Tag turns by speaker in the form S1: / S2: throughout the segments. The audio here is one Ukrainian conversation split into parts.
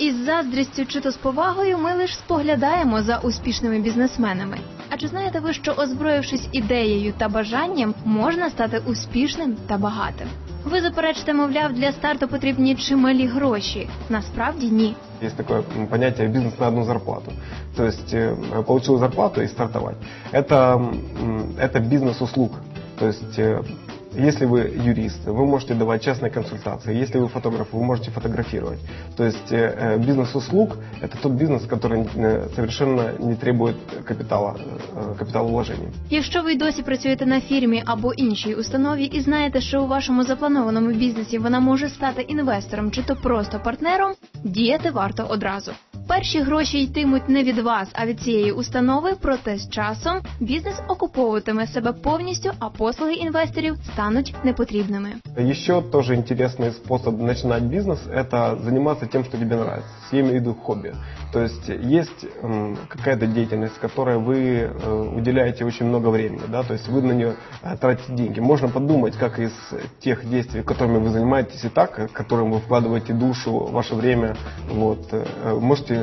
S1: із заздрістю чи то з повагою ми лише споглядаємо за успішними бізнесменами. А чи знаєте ви, що озброївшись ідеєю та бажанням, можна стати успішним та багатим? Ви заперечите, мовляв, для старту потрібні чималі гроші. Насправді ні.
S2: Есть такое м, понятие бизнес на одну зарплату. То есть э, получил зарплату и стартовать. Это, м, это бизнес услуг. То есть э, если вы юрист, вы можете давать частные консультации. Если вы фотограф, вы можете фотографировать. То есть э, э, бизнес услуг – это тот бизнес, который э, совершенно не требует капитала, э, капиталовложений.
S1: Якщо ви й досі працюєте на фірмі або іншій установі і знаєте, що у вашому запланованому бізнесі вона може стати інвестором чи то просто партнером, діяти варто одразу. Перші гроші йтимуть не від вас, а від цієї установи, проте з часом бізнес окуповуватиме себе повністю, а послуги інвесторів стануть непотрібними.
S2: Еще тоже интересный способ начинать бизнес – это заниматься тем, что тебе нравится. Я имею в виду хобби. То есть есть м, какая-то деятельность, которой вы э, уделяете очень много времени, да, то есть вы на нее э, тратите деньги. Можно подумать, как из тех действий, которыми вы занимаетесь и так, э, которым вы вкладываете душу, ваше время, вот, э,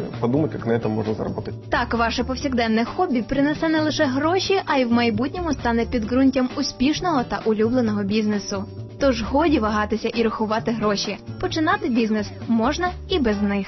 S2: можете подумать, как на этом можно заработать.
S1: Так, ваше повсякденне хобі принесе не лише гроші, а й в майбутньому стане підґрунтям успішного та улюбленого бізнесу. Тож годі вагатися і рахувати гроші. Починати бізнес можна і без них.